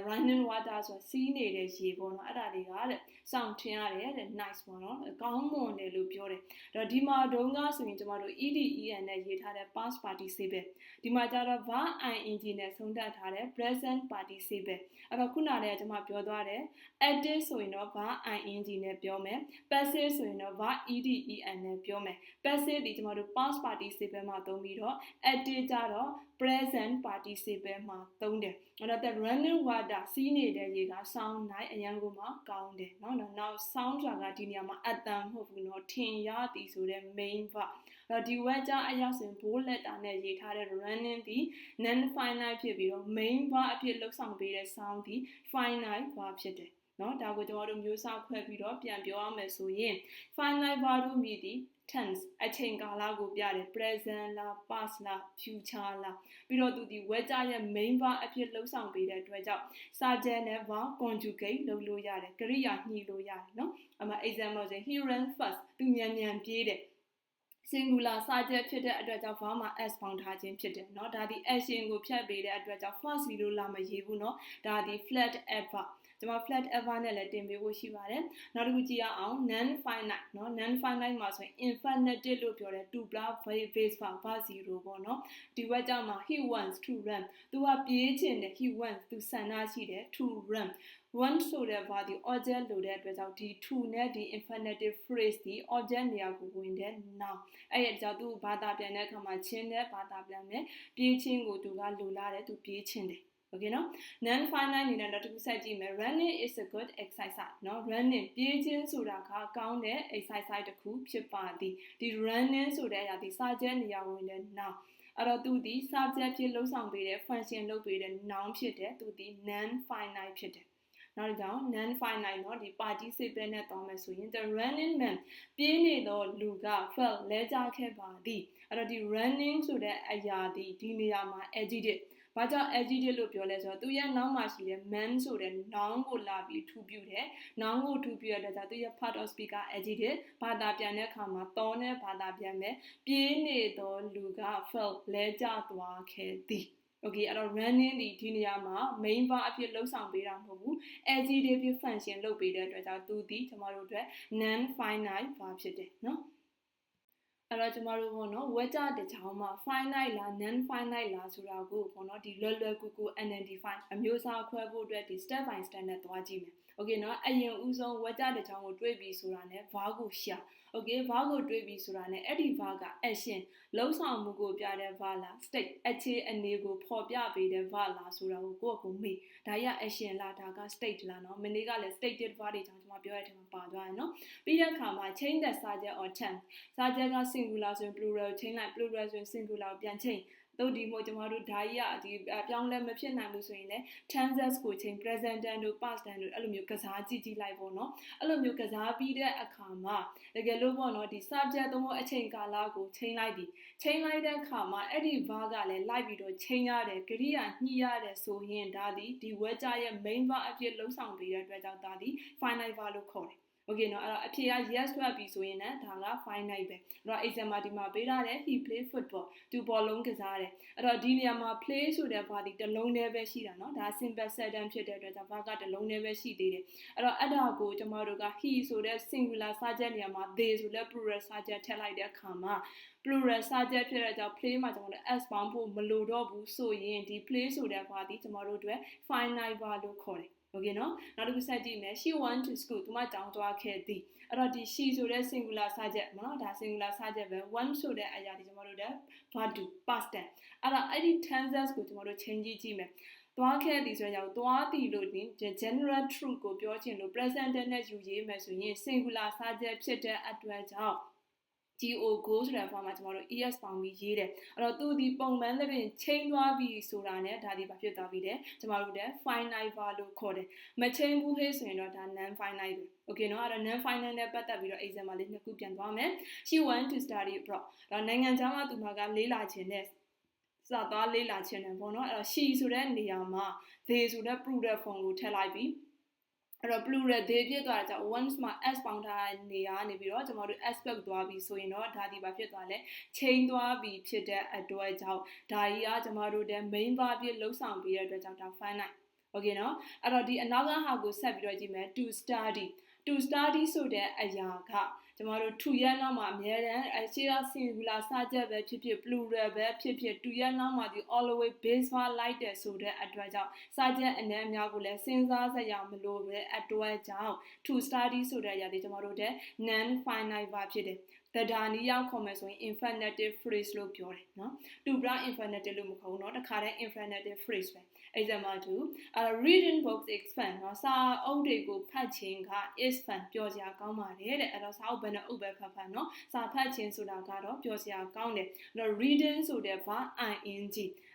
running water ဆိုစီးနေတဲ့ရေပေါ့နော်အဲ့ဒါတွေကတဲ့ sound ထင်ရတယ်တဲ့ nice ပေါ့နော်ကောင်းမွန်တယ်လို့ပြောတယ်အဲ့တော့ဒီမှာဒုံကဆိုရင်ကျမတို့ ed en နဲ့ရေးထားတဲ့ past participle ဒီမှာကျတော့ var ing နဲ့ဆုံးသက်ထားတဲ့ present participle အဲ့တော့ခုနကကျမပြောသွားတယ် active ဆိုရင်တော့ var ing နဲ့ပြောမယ် passive ဆိုရင်တော့ var ed en နဲ့ပြောမယ် passive ဒီကျမတို့ past participle မှာသုံးပြီး တော့ active ကြတော့ present participle မှာသုံးတယ်အဲ့တော့ the running water စီးနေတဲ့ရေက sound nice အရန်ကိုမှကောင်းတယ်เนาะနောက် sound ဆိုတာကဒီနေရာမှာအတန်မဟုတ်ဘူးเนาะထင်ရသည်ဆိုတဲ့ main verb တော့ဒီ word ကြအရောက်ဆိုရင် bold letter နဲ့ရေးထားတဲ့ running ဒီ non finite ဖြစ်ပြီးတော့ main verb အဖြစ်လှုပ်ဆောင်ပေးတဲ့ sound ဒီ finite verb ဖြစ်တယ်နော်ဒါကိုကျွန်တော်တို့မျိုးစားခွဲပြီးတော့ပြန်ပြောရမယ်ဆိုရင် finite verb တို့မြည်သည် tense အချိန်ကာလကိုပြတယ် present လား past လား future လားပြီးတော့သူဒီ word ရဲ့ main verb အဖြစ်လှုပ်ဆောင်ပေးတဲ့အတွက်ကြောင့် subject နဲ့ verb conjugate လုပ်လို့ရတယ်ကရိယာညှိလို့ရတယ်နော်အမှ example ဆိုရင် he ran fast သူမြန်မြန်ပြေးတယ် singular စာချက်ဖြစ်တဲ့အတွက်ကြောင့် verb မှာ s ပေါင်းထားခြင်းဖြစ်တယ်เนาะဒါဒီ action ကိုဖြတ်ပေးတဲ့အတွက်ကြောင့် first လို့လာမရေးဘူးเนาะဒါဒီ flat adverb ကျွန်မ flat ever နဲ့လည်းတင်ပေးဖို့ရှိပါတယ်နောက်တစ်ခုကြည့်ရအောင် non finite เนาะ non finite မှာဆိုရင် infinitive လို့ပြောတယ် to plus base verb ဘာ0ပေါ့เนาะဒီဘက်ကျမှ he wants to run သူကပြေးချင်တယ် he wants သူဆန္ဒရှိတယ် to run one ဆိုတဲ့ verb ဒီ object လို့တဲ့အတွက်ကြောင့်ဒီ to နဲ့ဒီ infinitive phrase ဒီ object နေရာကိုဝင်တဲ့ noun အဲ့ဒီကြောင့်သူဘာသာပြန်တဲ့အခါမှာချင်းတဲ့ဘာသာပြန်မယ်ပြေးချင်းကိုသူကလိုလားတယ်သူပြေးချင်းတယ် okay နော် non finite အနေနဲ့တော့တစ်ခုဆက်ကြည့်မယ် running is a good exercise နော် running ပြေးခြင်းဆိုတာကကောင်းတဲ့ exercise တစ်ခုဖြစ်ပါသည်ဒီ running ဆိုတဲ့အရာဒီစာချက်နေရာဝင်တဲ့ noun အဲ့တော့သူဒီ subject ဖြစ်လှုပ်ဆောင်ပေးတဲ့ function လုပ်ပေးတဲ့ noun ဖြစ်တယ်သူဒီ non finite ဖြစ်တယ်နောက်တစ်ကြောင် non finite เนาะဒီ participle နဲ့သွားမယ်ဆိုရင် the running man ပြေးနေသောလူက fell လဲကျခဲ့ပါသည်အဲ့တော့ဒီ running ဆိုတဲ့အရာဒီဒီနေရာမှာ adjective ဘာကြောင့် adjective လို့ပြောလဲဆိုတော့သူရဲ့နောက်မှာရှိတဲ့ man ဆိုတဲ့ noun ကိုလာပြီးထူပြတယ် noun ကိုထူပြရတဲ့ကြောင့်သူရဲ့ part of speaker adjective ဘာသာပြန်တဲ့အခါမှာတောနဲ့ဘာသာပြန်မယ်ပြေးနေသောလူက fell လဲကျသွားခဲ့သည် okay အဲ့တော့ running ဒီဒီနေရာမှာ main verb အဖြစ်လှုပ်ဆောင်ပေးတာမဟုတ်ဘူး adjective function လုပ်ပေးတဲ့အတွက်ကြောင့်သူဒီကျမတို့အတွက် non finite verb ဖြစ်တယ်เนาะ အဲ့တော့ကျမတို့ပေါ့နော်ဝက်ကြတချောင်းမှာ finite လား non finite လားဆိုတာကိုပေါ့နော်ဒီလွယ်လွယ်ကူကူ identify အမျိုးအစားခွဲဖို့အတွက်ဒီ step by step နဲ့သွားကြည့်မယ်။ okay နော်အရင်ဦးဆုံးဝက်ကြတချောင်းကိုတွေးပြီးဆိုတာနဲ့ verb ကိုရှာ okay verb ကိုတွေးပြီးဆိုတာနဲ့အဲ့ဒီ verb က action လှုပ်ဆောင်မှုကိုပြတဲ့ verb လား state အခြေအနေကိုဖော်ပြပေးတဲ့ verb လားဆိုတာကိုကိုယ့်အကူမေးဒါရ action လားဒါက state လားနော်မနေ့ကလည်း stated verb တွေကြောင့်ကျွန်မပြောရတဲ့အချိန်မှာပါသွားတယ်နော်ပြီးတဲ့အခါမှာ change the subject or tense subject က singular ဆိုရင် plural change လိုက် plural ဆိုရင် singular ကိုပြန် change တို့ဒီမို့ကျမတို့ဓာကြီးကဒီအပြောင်းလဲမဖြစ်နိုင်ဘူးဆိုရင်လည်း tenses ကိုချိန် present tense တို့ past tense တို့အဲ့လိုမျိုးကစားကြည့်ကြည့်လိုက်ပေါ့နော်အဲ့လိုမျိုးကစားပြီးတဲ့အခါမှာတကယ်လို့ပေါ့နော်ဒီ subject သုံးဖို့အချိန်ကာလကိုချိန်လိုက်ပြီချိန်လိုက်တဲ့အခါမှာအဲ့ဒီ verb ကလည်းလိုက်ပြီးတော့ချိန်ရတယ်ကရိယာညှိရတယ်ဆိုရင်ဒါဒီဒီ word ရဲ့ main verb အဖြစ်လှုပ်ဆောင်ပြီးတဲ့အတွက်ကြောင့်ဒါဒီ finite verb လို့ခေါ်တယ် โอเคเนาะအဲ့တော့အဖြေက yes ထွက်ပြီဆိုရင်လည်းဒါက finite ပဲအဲ့တော့ exam မှာဒီမှာပေးထားတယ် he play football သူဘောလုံးကစားတယ်အဲ့တော့ဒီနေရာမှာ play ဆိုတဲ့ဘာဒီတစ်လုံးတည်းပဲရှိတာเนาะဒါ simple sentence ဖြစ်တဲ့အတွက်ကြောင့်ဘာကတစ်လုံးတည်းပဲရှိသေးတယ်အဲ့တော့အဲ့ဒါကိုကျမတို့က he ဆိုတဲ့ singular subject နေရာမှာ they ဆိုတဲ့ plural subject ထည့်လိုက်တဲ့အခါမှာ plural subject ဖြစ်တဲ့ကြောင့် play မှာကျွန်တော်တို့ s ပေါင်းဖို့မလိုတော့ဘူးဆိုရင်ဒီ play ဆိုတဲ့ဘာဒီကျွန်တော်တို့အတွက် finite verb လို့ခေါ်တယ် โอเคနော်နောက်တစ်ခုဆက်ကြည့်မယ် she went to school သူမတောင်းသွားခဲ့သည်အဲ့တော့ဒီ she ဆိုတဲ့ singular subject မနော်ဒါ singular subject ပဲ one ဆိုတဲ့အရာဒီကျွန်တော်တို့တဲ့ verb to past tense အဲ့တော့အဲ့ဒီ tenses ကိုကျွန်တော်တို့ change ကြည့်မယ်သွားခဲ့သည်ဆိုရင်သွားသည်လို့ဒီ general truth ကိုပြောချင်လို့ present tense နဲ့ယူရေးမယ်ဆိုရင် singular subject ဖြစ်တဲ့အတွက်ကြောင့် GO go ဆိုတဲ့ form မှာကျွန်တော်တို့ ES ပေါင်းပြီးရေးတယ်အဲ့တော့သူဒီပုံမှန်သဖြင့်ချိန်သွားပြီဆိုတာ ਨੇ ဒါဒီဘာဖြစ်သွားပြီလဲကျွန်တော်တို့တဲ့ finite verb လို့ခေါ်တယ်မချိန်ဘူးဟေးဆိုရင်တော့ဒါ non finite ပဲ okay เนาะအဲ့တော့ non finite နဲ့ပတ်သက်ပြီးတော့ exam မှာလေးနှစ်ခုပြန်သွားမယ် she want to study abroad တော့နိုင်ငံခြားမှာသူမှာကလေးလာခြင်းနဲ့စသွားလေးလာခြင်းနဲ့ပေါ့เนาะအဲ့တော့ she ဆိုတဲ့နေရာမှာ they ဆိုတဲ့ plural form ကိုထည့်လိုက်ပြီး အဲ့တော့ plural they ဖြစ်သွားတာကြောင့် once မှာ s ပေါင်းထားတဲ့နေရာနေပြီးတော့ကျွန်တော်တို့ aspect သွားပြီဆိုရင်တော့ဒါဒီဘာဖြစ်သွားလဲ change သွားပြီဖြစ်တဲ့အတွက်ကြောင့်ဒါကြီးကကျွန်တော်တို့တဲ့ main verb ဖြစ်လှုပ်ဆောင်ပြီးတဲ့အတွက်ကြောင့်ဒါ finite okay เนาะအဲ့တော့ဒီအနောက်ကဟာကိုဆက်ပြီးတော့ကြည့်မယ် to study to study ဆိုတဲ့အရာက ကျမတို့ to ရဲ့နောက်မှာအများတန်းအရှိက singular စကြက်ပဲဖြစ်ဖြစ် plural ပဲဖြစ်ဖြစ် to ရဲ့နောက်မှာဒီ always base verb လိုက်တယ်ဆိုတဲ့အတွက်ကြောင့်စကြက်အနေအများကိုလည်းစဉ်းစားစရာမလိုပဲအတွက်ကြောင့် to study ဆိုတဲ့အရာဒီကျမတို့တဲ့ non finite verb ဖြစ်တယ်တဒါနီရောက်ခေါ်မယ်ဆိုရင် infinitive phrase လို့ပြောတယ်နော်။ to bra infinitive လို့မခေါ်ဘူးเนาะ။တခါတည်း infinitive phrase ပဲ။ example 2 uh, reading books is fun เนาะ။စာအုပ်တွေကိုဖတ်ခြင်းက is fun ပျော်စရာကောင်းပါတယ်တဲ့။အဲ့တော့စာအုပ်ဘယ်နဲ့အုပ်ပဲဖတ်ဖတ်เนาะ။စာဖတ်ခြင်းဆိုတာကတော့ပျော်စရာကောင်းတယ်။အဲ့တော့ reading ဆိုတဲ့ verb ing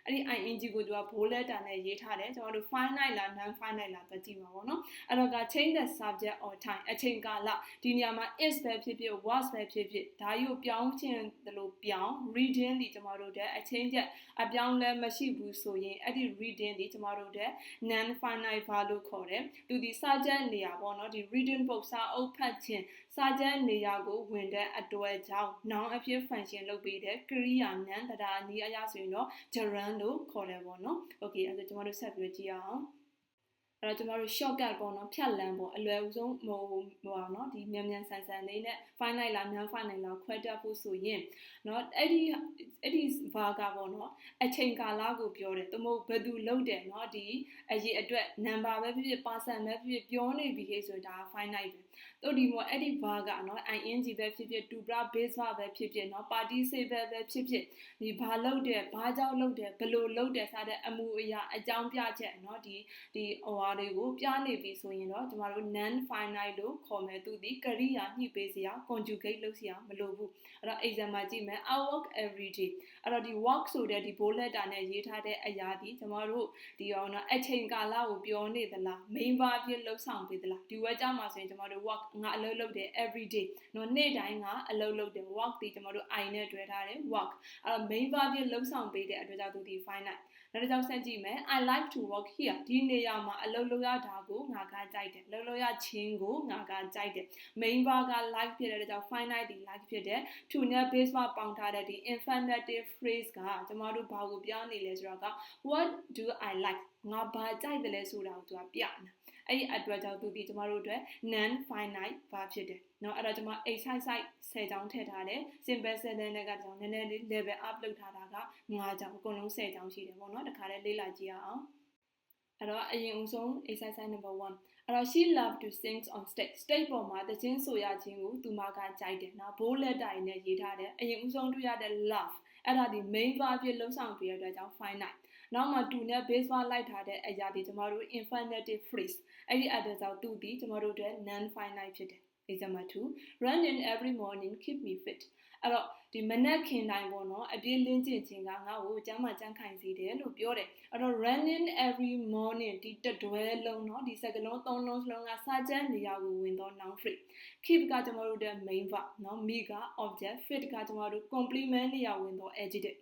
အဲ့ဒီ ing ကိုသူက bold letter နဲ့ရေးထားတယ်ကျွန်တော်တို့ finite လား non finite လားတွက်ကြည့်မှာပေါ့နော်အဲ့တော့က change the subject or time အချိန်ကာလဒီနေရာမှာ is ပဲဖြစ်ဖြစ် was ပဲဖြစ်ဖြစ်ဒါကြီးကိုပြောင်းခြင်းတလို့ပြောင်း reading ဒီကျွန်တော်တို့တဲ့အချိန်ချက်အပြောင်းလဲမရှိဘူးဆိုရင်အဲ့ဒီ reading ဒီ ကျွန်တော်တို့တဲ့ non finite verb လို့ခေါ်တယ်သူဒီ subject နေရာပေါ့နော်ဒီ reading book စာအုပ်ဖတ်ခြင်းစာကြမ်းနေရာကိုဝင်တဲ့အတွက်ကြောင့် noun အဖြစ် function လုပ်ပေးတဲ့ကရိယာ noun တရားနည်းအရဆိုရင်တော့ gerund လို့ခေါ်တယ်ပေါ့နော်။ Okay အဲ့ဒါကျွန်တော်တို့ဆက်ပြီးကြည့်အောင်။ အဲ့တော့ကျမတို့ shortcut ပေါ့နော်ဖြတ်လန်းပေါ့အလွယ်ဆုံးဟိုဟိုပါနော်ဒီမြန်မြန်ဆန်ဆန်လေးနဲ့ finite လား non finite လားခွဲတတ်ဖို့ဆိုရင်နော်အဲ့ဒီအဲ့ဒီ var ကပေါ့နော်အချိန်ကာလကိုပြောတယ်သူမဟုတ်ဘယ်သူလုပ်တယ်နော်ဒီအရေးအတွက် number ပဲဖြစ်ဖြစ် person ပဲဖြစ်ဖြစ်ပြောနေပြီခေဆိုဒါ finite ပဲတို့ဒီမို့အဲ့ဒီ var ကနော် ing ပဲဖြစ်ဖြစ် to bra base verb ပဲဖြစ်ဖြစ်နော် participle ပဲဖြစ်ဖြစ်ဒီဘာလုပ်တယ်ဘာကြောင့်လုပ်တယ်ဘယ်လိုလုပ်တယ်စတဲ့အမှုအရာအကြောင်းပြချက်နော်ဒီဒီဟိုဟာတွေကိုပြနေပြီဆိုရင်တော့ကျမတို့ non finite လို့ခေါ်မယ်သူဒီကရိယာညှိပေးစရာ conjugate လုပ်စရာမလိုဘူးအဲ့တော့ exam မှာကြည့်မယ် I work every day အဲ့တော့ဒီ work ဆိုတဲ့ဒီ bold letter နဲ့ရေးထားတဲ့အရာဒီကျမတို့ဒီအောင်နော်အချိန်ကာလကိုပြောနေသလား main verb ဖြစ်လှုပ်ဆောင်ပေးသလားဒီ word ကြောင့်မှာဆိုရင်ကျမတို့ work ငါအလုပ်လုပ်တယ် every day နော်နေ့တိုင်းငါအလုပ်လုပ်တယ် work ဒီကျမတို့ i နဲ့တွဲထားတယ် work အဲ့တော့ main verb ဖြစ်လှုပ်ဆောင်ပေးတဲ့အတွက်ကြောင့်သူဒီ finite နောက်တစ်ကြောင်းဆက်ကြည့်မယ် I like to work here ဒီနေရာမှာအလုပ်လုပ်ရတာကိုငါကကြိုက်တယ်လုပ်လို့ရခြင်းကိုငါကကြိုက်တယ် main verb က like ဖြစ်တဲ့ကြောင့် finite ဒီ like ဖြစ်တယ် to နဲ့ base verb ပေါင်းထားတဲ့ဒီ infinitive phrase ကကျွန်တော်တို့ဘာကိုပြောနေလဲဆိုတော့က what do i like ငါဘာကြိုက်တယ်လဲဆိုတာကိုသူကပြနေ အဲ့ဒီအတွက်ကြောင့်သူဒီကျမတို့အတွက် non finite verb ဖြစ်တယ်เนาะအဲ့တော့ကျမ exercise 10ချောင်းထည့်ထားတယ် simple sentence တွေကကြောင့်နည်းနည်းလေး level up လုပ်ထားတာက9ချောင်းအကုန်လုံး10ချောင်းရှိတယ်ပေါ့เนาะတခါလေးလေ့လာကြည့်အောင်အဲ့တော့အရင်ဦးဆုံး exercise number 1အဲ့တော့ she love to sing on stage stage ပေါ်မှာတခြင်းဆိုရခြင်းကိုသူမကကြိုက်တယ်နော် bold letter တွေနဲ့ရေးထားတယ်အရင်ဦးဆုံးတွေ့ရတဲ့ love အဲ့ဒါဒီ main verb ဖြစ်လှုပ်ဆောင်ပြရတဲ့အတွက်ကြောင့် finite နောက်မှာ to နဲ့ base verb လိုက်ထားတဲ့အရာဒီကျမတို့ infinitive phrase အဲ့ဒီအတွက်ကြောင့်2သည်ကျွန်တော်တို့အတွက် non finite ဖြစ်တယ် example 2 run in every morning keep me fit အဲ့တော့ဒီမနက်ခင်တိုင်းပေါ့နော်အပြည့်လင်းကျင်ခြင်းကငါ့ကိုကျမ်းမာကျန်းခိုင်စေတယ်လို့ပြောတယ်အဲ့တော့ running every morning ဒီတတွဲလုံးနော်ဒီစကလုံးသုံးလုံးစလုံးကစာကျန်းနေရာကိုဝင်တော့ noun phrase keep ကကျွန်တော်တို့တဲ့ main verb နော် me က object fit ကကျွန်တော်တို့ complement နေရာဝင်တော့ adjective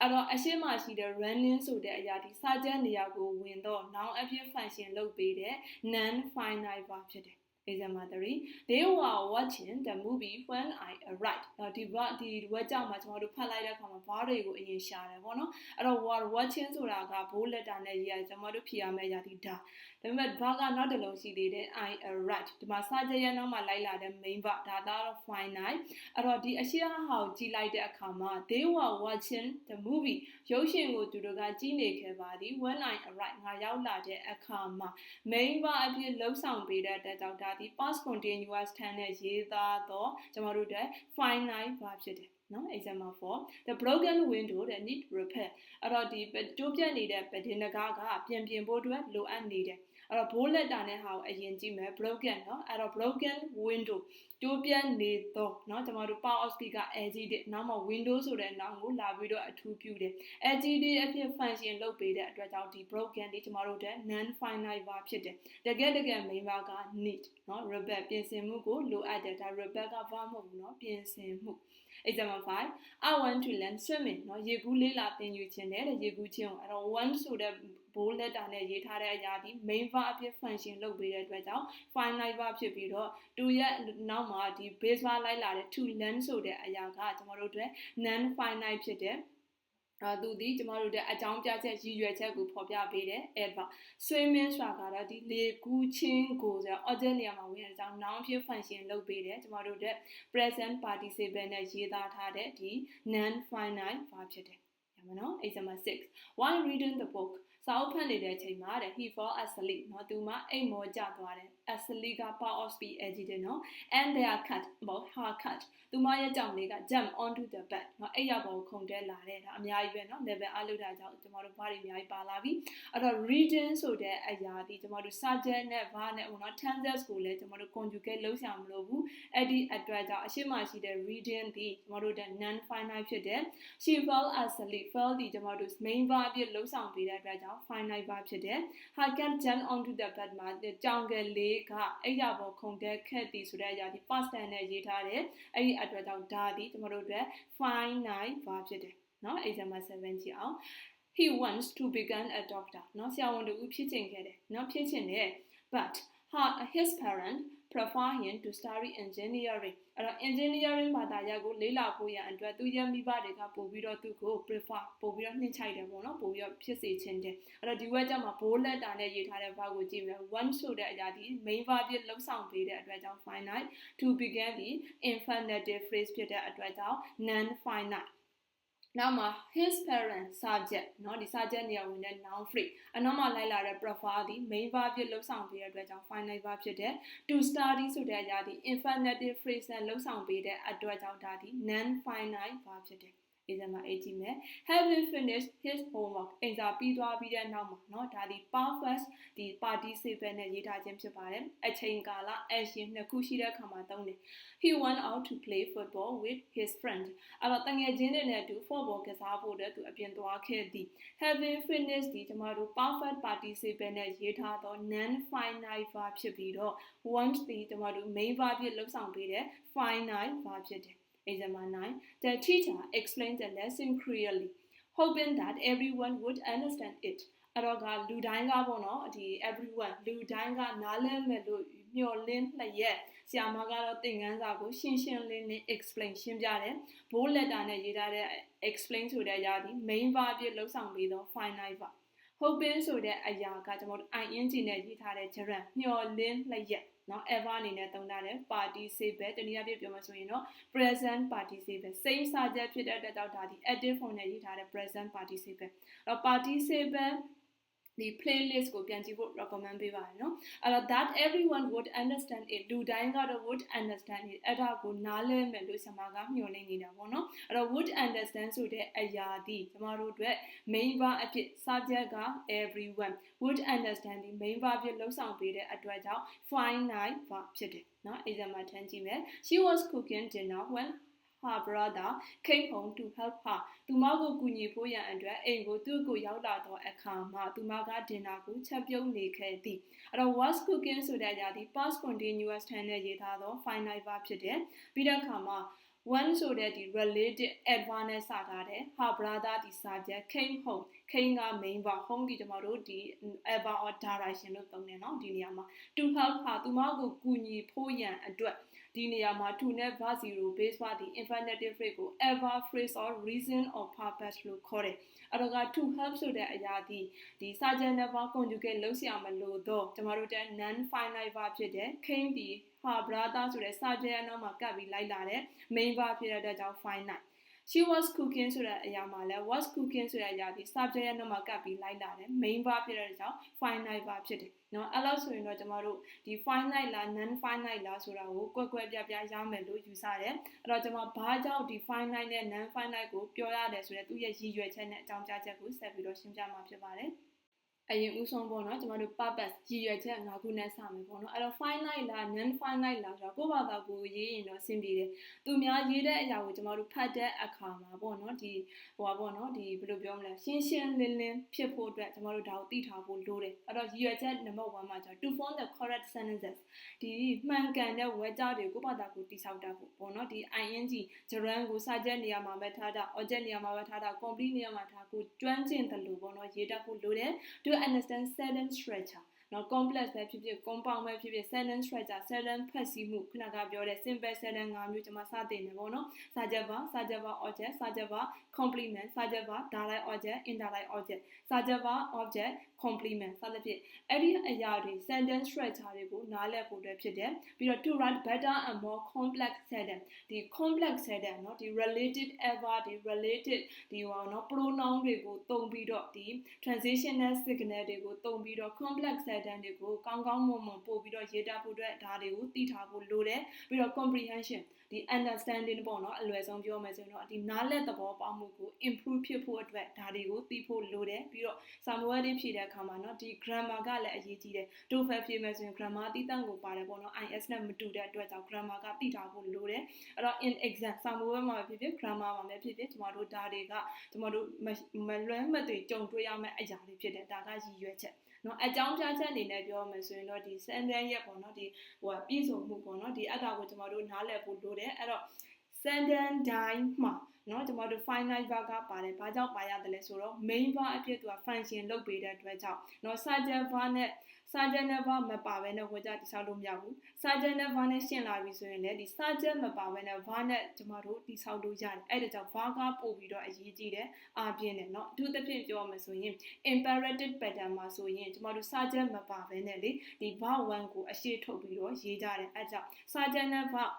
အဲ့တော့အရှင်းမရှိတဲ့ running ဆိုတဲ့အရာဒီစာကျမ်းနေရာကိုဝင်တော့ noun အဖြစ် function လုပ်ပေးတဲ့ non finite verb ဖြစ်တယ် example 3 they were watching the movie when i arrived တော့ဒီဘဒီဝက်ကြောင့်မှကျွန်တော်တို့ဖတ်လိုက်တဲ့အခါမှာဘားတွေကိုအရင်ရှာတယ်ပေါ့နော်အဲ့တော့ were watching ဆိုတာက bold letter နဲ့ရေးရကျွန်တော်တို့ဖြေရမယ့်အရာဒီဒါ ဒါပေမဲ့ဘာကနောက်တစ်လုံးရှိသေးတယ် i arrived ဒီမှာစာကြရနောက်မှာလိုက်လာတဲ့ main verb ဒါတော့ finite အဲ့တော့ဒီအရှိအဟောက်ကြည့်လိုက်တဲ့အခါမှာ they were watching the movie ရုပ်ရှင်ကိုသူတို့ကကြည့်နေခဲ့ပါသည် when i arrived ငါရောက်လာတဲ့အခါမှာ main verb အဖြစ်လှုပ်ဆောင်ပေးတဲ့အတွက်ကြောင့်ဒါဒီ past continuous tense နဲ့ရေးသားတော့ကျွန်တော်တို့တဲ့ finite verb ဖြစ်တယ်နော် example 4 the broken window that need repair အဲ့တော့ဒီတိုးပြတ်နေတဲ့ပဒင်းတကားကပြင်ပြင်ဖို့အတွက်လိုအပ်နေတယ် အဲ့တော့ bold letter နဲ့ဟာကိုအရင်ကြည့်မယ် broken เนาะအဲ့တော့ broken window တိုးပြတ်နေတော့เนาะကျွန်တော်တို့ power of speaker adjective နောက်မှာ window ဆိုတဲ့နောင်ကိုလာပြီးတော့အထူးပြုတယ် adjective အဖြစ် function လုပ်ပေးတဲ့အတွက်ကြောင့်ဒီ broken ဒီကျွန်တော်တို့တဲ့ non finite verb ဖြစ်တယ်တကယ်တကယ် main verb က need เนาะ repair ပြင်ဆင်မှုကိုလိုအပ်တယ်ဒါ repair က verb မဟုတ်ဘူးเนาะပြင်ဆင်မှု example 5 I want to learn swimming เนาะရေကူးလေးလာသင်ယူခြင်းနဲ့ရေကူးခြင်းကိုအဲ့တော့ want ဆိုတဲ့ bold letter နဲ့ရေးထားတဲ့အရာဒီ main verb အဖြစ် function လုပ်ပေးတဲ့အတွက်ကြောင့် finite verb ဖြစ်ပြီးတော့ to ရဲ့နောက်မှာဒီ base verb လိုက်လာတဲ့ to learn ဆိုတဲ့အရာကကျွန်တော်တို့အတွက် non finite ဖြစ်တဲ့အဲသူဒီကျမတို့တဲ့အကြောင်းပြချက်ရည်ရွယ်ချက်ကိုဖော်ပြပေးတယ် adverb swimming ဆိုတာကတော့ဒီလေကူးချင်းကိုဆိုတော့ object နေရာမှာဝင်တဲ့အကြောင်း noun ဖြစ် function လုပ်ပေးတယ်ကျမတို့တဲ့ present participle နဲ့ရေးသားထားတဲ့ဒီ non finite verb ဖြစ်တယ်ရမနော် example 6 while reading the book စာအုပ်ဖတ်နေတဲ့အချိန်မှာတဲ့ he fall asleep နော်သူမအိမ်မောကျသွားတယ် as the league part of be edited နော် and they are cut ဘော hair cut သူမရဲ့ကြောင့်လေးက jump onto the bed နော်အဲ့ရပေါ်ခုန်တက်လာတဲ့ဒါအများကြီးပဲနော် level အလုပ်တာကြောင့်ကျွန်တော်တို့ဘာတွေအများကြီးပါလာပြီအဲ့တော့ reading ဆိုတဲ့အရာဒီကျွန်တော်တို့ subject နဲ့ verb နဲ့ဟိုနော် tenses ကိုလည်းကျွန်တော်တို့ conjugate လုပ်ဆောင်မလို့ဘူးအဲ့ဒီအတွက်ကြောင့်အရှိမရှိတဲ့ reading ဒီကျွန်တော်တို့ non final ဖြစ်တဲ့ she fell asleep fell ဒီကျွန်တော်တို့ main verb အဖြစ်လုပ်ဆောင်ပေးတဲ့အတွက်ကြောင့် final verb ဖြစ်တဲ့ her cat jumped onto the bed မှာကြောင်ကလေးကအဲ့ရပေါ်ခုံတဲ့ခက်တီဆိုတဲ့အရာဒီ past tense နဲ့ရေးထားတယ်အဲ့ဒီအတွက်ကြောင့်ဒါဒီကျွန်တော်တို့အတွက် finite verb ဖြစ်တယ်နော်အဲ့ဒါမှ7ကြည့်အောင် he wants to become a doctor နော်ဆရာဝန်တူဖြစ်ချင်ခဲ့တယ်နော်ဖြစ်ချင်တယ် but her, his parent prefer him to study engineering အဲ့တော့ engineering ဘာသာရပ်ကိုလေ့လာဖို့ရန်အတွက်သူရဲ့မိဘတွေကပို့ပြီးတော့သူ့ကို prefer ပို့ပြီးတော့နှိမ့်ချိုက်တယ်ပေါ့နော်ပို့ပြီးတော့ဖြစ်စေချင်တယ်အဲ့တော့ဒီဝက်ကျမှ bold letter နဲ့ရေးထားတဲ့ verb ကိုကြည့်မယ် one ဆိုတဲ့အရာဒီ main verb ဖြစ်လှုပ်ဆောင်ပေးတဲ့အတွက်ကြောင့် finite to begin ဒီ infinitive phrase ဖြစ်တဲ့အတွက်ကြောင့် non finite နောက်မှာ his parent subject เนาะဒီ subject နေရာဝင်တဲ့ noun phrase အနောက်မှာလိုက်လာတဲ့ prefer ဒီ main verb ဖြစ်လှုပ်ဆောင်ပေးတဲ့အတွက်ကြောင့် finite verb ဖြစ်တဲ့ to study ဆိုတဲ့အရာဒီ infinitive phrase နဲ့လှုပ်ဆောင်ပေးတဲ့အတွက်ကြောင့်ဒါဒီ non finite verb ဖြစ်တယ် example 8ကြည့်မယ် having finished his homework အင်စာပြီးသွားပြီးတဲ့နောက်မှာเนาะဒါဒီ perfect ဒီ participle နဲ့ရေးထားခြင်းဖြစ်ပါတယ်အချိန်ကာလ action နှစ်ခုရှိတဲ့အခါမှာသုံးတယ် he went out to play football with his friend အဲ့တော့တငယ်ချင်းတွေနဲ့အတူ football ကစားဖို့တဲ့သူအပြင်သွားခဲ့သည် having finished ဒီကျမတို့ perfect participle နဲ့ရေးထားသော non finite verb ဖြစ်ပြီးတော့ want ဒီကျမတို့ main verb ဖြစ်လှုပ်ဆောင်ပေးတဲ့ finite verb ဖြစ်တယ် Example 9. The teacher explained the lesson clearly, hoping that everyone would understand it. အဲ့တော့ကလူတိုင်းကပေါ့နော်ဒီ everyone လူတိုင်းကနားလည်မယ်လို့မျှော်လင့်လျက်ဆရာမကတော့သင်ခန်းစာကိုရှင်းရှင်းလင်းလင်း explain ရှင်းပြတယ် bold letter နဲ့ရေးထားတဲ့ explain ဆိုတဲ့အရာဒီ main verb ပြလှုပ်ဆောင်ပြီးတော့ finite verb hoping ဆိုတဲ့အရာကကျွန်တော်တို့ ing နဲ့ရေးထားတဲ့ gerund မျှော်လင့်လျက် နော် ever အနေနဲ့သုံးထားတယ် participle တနည်းအားဖြင့်ပြောမှဆိုရင်တော့ present participle same စာချက်ဖြစ်တဲ့အတွက်ကြောင့်ဒါဒီ active form နဲ့ရေးထားတဲ့ present participle အဲ့တော့ participle ဒီ playlist ကိုပြန်ကြည့်ဖို့ recommend ပေးပါတယ်နော်အဲ့တော့ that everyone would understand it လူတိုင်းကတော့ would understand it အဲ့ဒါကိုနားလည်မယ်လို့ဆမာကညွှန်လင်းနေတာပေါ့နော်အဲ့တော့ would understand ဆိုတဲ့အရာဒီကျမတို့အတွက် main verb အဖြစ်စာပြက်က everyone would understand ဒီ main verb ဖြစ်လုံဆောင်ပေးတဲ့အတွက်ကြောင့် finite verb ဖြစ်တယ်နော် example ထမ်းကြည့်မယ် she was cooking dinner when her brother came home to help her သူမကိုကူညီဖို့ရန်အတွက်အိမ်ကိုသူ့ကိုရောက်လာသောအခါမှာသူမကဒင်နာကိုချက်ပြုတ်နေခဲ့သည်အဲ့တော့ was cooking ဆိုတဲ့အရာဒီ past continuous tense နဲ့ရေးထားသော finite verb ဖြစ်တယ်ပြီးတဲ့အခါမှာ one ဆိုတဲ့ဒီ related adverb နဲ့စထားတယ် her brother ဒီ subject came home came က main verb home ဒီကျွန်တော်တို့ဒီ adverb or direction လို့သုံးတယ်เนาะဒီနေရာမှာ to help her သူမကိုကူညီဖို့ရန်အတွက် ဒီနေရာမှာ to နဲ့ verb 0 base verb ဒီ infinitive phrase ကို ever phrase or reason or purpose လို့ခေါ်တယ်။အဲ့တော့က to help ဆိုတဲ့အရာဒီဒီ subject verb conjugate လုပ်ဆရာမလို့တော့ကျမတို့တဲ့ non finite verb ဖြစ်တဲ့ came ဒီ her brother ဆိုတဲ့ subject အနောက်မှာကပ်ပြီးလိုက်လာတဲ့ main verb ဖြစ်တဲ့အတွက်ကြောင့် finite she was cooking ဆိုတဲ့အရာမှာလဲ was cooking ဆိုတဲ့အရာဒီ subject ရဲ့နောက်မှာကပ်ပြီးလိုက်လာတယ် main verb ဖြစ်တဲ့ကြောင့် finite verb ဖြစ်တယ်နော်အဲ့လောက်ဆိုရင်တော့ကျမတို့ဒီ finite လား non finite လားဆိုတာကိုကွက်ကွက်ပြပြရမယ်လို့ယူဆတယ်အဲ့တော့ကျမဘာကြောင့်ဒီ finite နဲ့ non finite ကိုပြောရတယ်ဆိုတဲ့သူ့ရဲ့ရည်ရွယ်ချက်နဲ့အကြောင်းကြားချက်ကိုဆက်ပြီးတော့ရှင်းပြမှာဖြစ်ပါတယ် အရင်ဦးဆုံးပေါ့နော်ကျမတို့ purpose ရည်ရွယ်ချက်၅ခုနဲ့စမယ်ပေါ့နော်အဲ့တော့ finite လား non finite လားဆိုတော့ကိုယ့်ဘာသာကိုရေးရင်တော့အဆင်ပြေတယ်သူများရေးတဲ့အရာကိုကျမတို့ဖတ်တဲ့အခါမှာပေါ့နော်ဒီဟိုပါပေါ့နော်ဒီဘယ်လိုပြောမလဲရှင်းရှင်းလင်းလင်းဖြစ်ဖို့အတွက်ကျမတို့ဒါကိုသိထားဖို့လိုတယ်အဲ့တော့ရည်ရွယ်ချက် number 1မှာကျတော့ to form the correct sentences ဒီမှန်ကန်တဲ့ဝဲကြောက်တွေကိုယ့်ဘာသာကိုတိဆောက်တတ်ဖို့ပေါ့နော်ဒီ ing gerund ကိုစာချက်နေရာမှာပဲထားတာ object နေရာမှာပဲထားတာ complete နေရာမှာထားကိုကျွမ်းကျင်တယ်လို့ပေါ့နော်ရေးတတ်ဖို့လိုတယ် to understand sentence structure နော် complex ပဲဖြစ်ဖြစ် compound ပဲဖြစ်ဖြစ် sentence structure sentence ဖတ်စီမှုခုနကပြောတဲ့ simple sentence ၅မျိုးကျွန်မစတင်နေပေါ့နော်စာချက်ပါစာချက်ပါ object စာချက်ပါ complement စာချက်ပါ direct object indirect object စာချက်ပါ object complement စသဖြင့်အဲ့ဒီအရာတွေ sentence structure တွေကိုနားလည်ဖို့အတွက်ဖြစ်တယ်ပြီးတော့ to write better and more complex sentence ဒီ complex sentence เนาะဒီ related adverb ဒီ related ဒီဟောเนาะ pronoun တွေကိုသုံးပြီးတော့ဒီ transitional signal တွေကိုသုံးပြီးတော့ complex sentence တွေကိုကောင်းကောင်းမွန်မွန်ပို့ပြီးတော့ရေးသားဖို့အတွက်ဒါတွေကိုသိထားဖို့လိုတယ်ပြီးတော့ comprehension ဒီ understanding ပေါ့နော်အလွယ်ဆုံးပြောမယ်ဆိုရင်တော့ဒီနားလည်သဘောပေါက်မှုကို improve ဖြစ်ဖို့အတွက်ဒါတွေကိုသိဖို့လိုတယ်ပြီးတော့စာမေးပွဲတွေဖြေတဲ့အခါမှာနော်ဒီ grammar ကလည်းအရေးကြီးတယ် TOEFL ဖြေမယ်ဆိုရင် grammar အသီးသန့်ကိုပါတယ်ပေါ့နော် IS နဲ့မတူတဲ့အတွက်ကြောင့် grammar ကသိထားဖို့လိုတယ်အဲ့တော့ in exam စာမေးပွဲမှာပဲဖြစ်ဖြစ် grammar မှာပဲဖြစ်ဖြစ်ကျွန်တော်တို့ဒါတွေကကျွန်တော်တို့မလွဲမသွေကြုံတွေ့ရမယ့်အရာတွေဖြစ်တယ်ဒါကရည်ရွယ်ချက် နော်အကြောင်းပြချက်အနေနဲ့ပြောမယ်ဆိုရင်တော့ဒီ sentence ရဲ့ပေါ့နော်ဒီဟိုပြည့်စုံမှုပေါ့နော်ဒီအတာကိုကျွန်တော်တို့နားလည်ဖို့လိုတယ်အဲ့တော့ sentence တိုင်းမှာနော်ကျွန်တော်တို့ finite verb ကပါတယ်ဘာကြောင့်ပါရတယ်လဲဆိုတော့ main verb အဖြစ်သူက function လုပ်ပေးတဲ့အတွက်ကြောင့်နော် subject verb နဲ့ subject နဲ့ verb မပါဘဲနဲ့ဝေကြတိဆောက်လို့မရဘူး subject နဲ့ verb နဲ့ရှင်းလာပြီဆိုရင်လည်းဒီ subject မပါဘဲနဲ့ verb နဲ့ကျွန်တော်တို့တိဆောက်လို့ရတယ်အဲ့ဒါကြောင့် verb ကပို့ပြီးတော့အရေးကြီးတယ်အားပြင်းတယ်เนาะအထူးသဖြင့်ပြောမယ်ဆိုရင် imperative pattern မှာဆိုရင်ကျွန်တော်တို့ subject မပါဘဲနဲ့လေဒီ verb 1ကိုအရှိထုတ်ပြီးတော့ရေးကြတယ်အဲ့ကြောင့် subject နဲ့ verb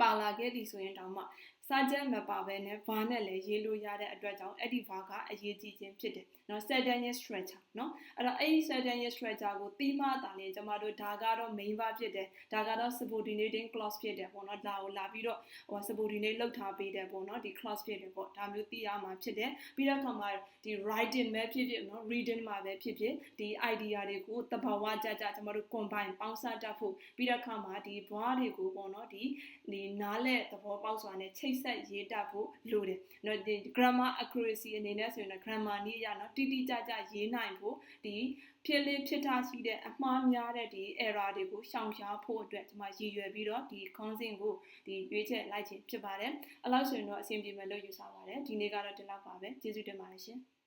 ပါလာခဲ့သည်ဆိုရင်တောင်မှ စာချက်မပါဘဲနဲ့ဘာနဲ့လည်းရေးလို့ရတဲ့အတွက်ကြောင့်အဲ့ဒီဘာကအရေးကြီးခြင်းဖြစ်တယ်เนาะ sentence ရဲ့ structure เนาะအဲ့တော့အဲ့ဒီ sentence ရဲ့ structure ကိုသိမှသာလေကျမတို့ဒါကတော့ main verb ဖြစ်တယ်ဒါကတော့ subordinating clause ဖြစ်တယ်ပေါ့เนาะဒါကိုလာပြီးတော့ဟို subordinate လောက်ထားပေးတယ်ပေါ့เนาะဒီ clause ဖြစ်တယ်ပေါ့ဒါမျိုးသိရမှာဖြစ်တယ်ပြီးတော့ခါမှာဒီ writing ပဲဖြစ်ဖြစ်เนาะ reading မှာပဲဖြစ်ဖြစ်ဒီ idea တွေကိုတဘာဝကြကြကျမတို့ combine ပေါင်းစပ်တတ်ဖို့ပြီးတော့ခါမှာဒီ bar တွေကိုပေါ့เนาะဒီဒီနားလက်သဘောပေါက်စွာနဲ့ချိတ် ဆက်ရေးတတ်ဖို့လိုတယ်။နော်ဒီ grammar accuracy အနေနဲ့ဆိုရင်တော့ grammar နည်းရနော်တိတိကျကျရေးနိုင်ဖို့ဒီဖြစ်လေးဖြစ်ထားရှိတဲ့အမှားများတဲ့ဒီ error တွေကိုရှောင်ရှားဖို့အတွက်ကျွန်မရည်ရွယ်ပြီးတော့ဒီ content ကိုဒီရွေးချက်လိုက်ခြင်းဖြစ်ပါတယ်။အဲ့လောက်ဆိုရင်တော့အဆင်ပြေမယ်လို့ယူဆပါတယ်။ဒီနေ့ကတော့ဒီလောက်ပါပဲ။ကျေးဇူးတင်ပါတယ်ရှင်။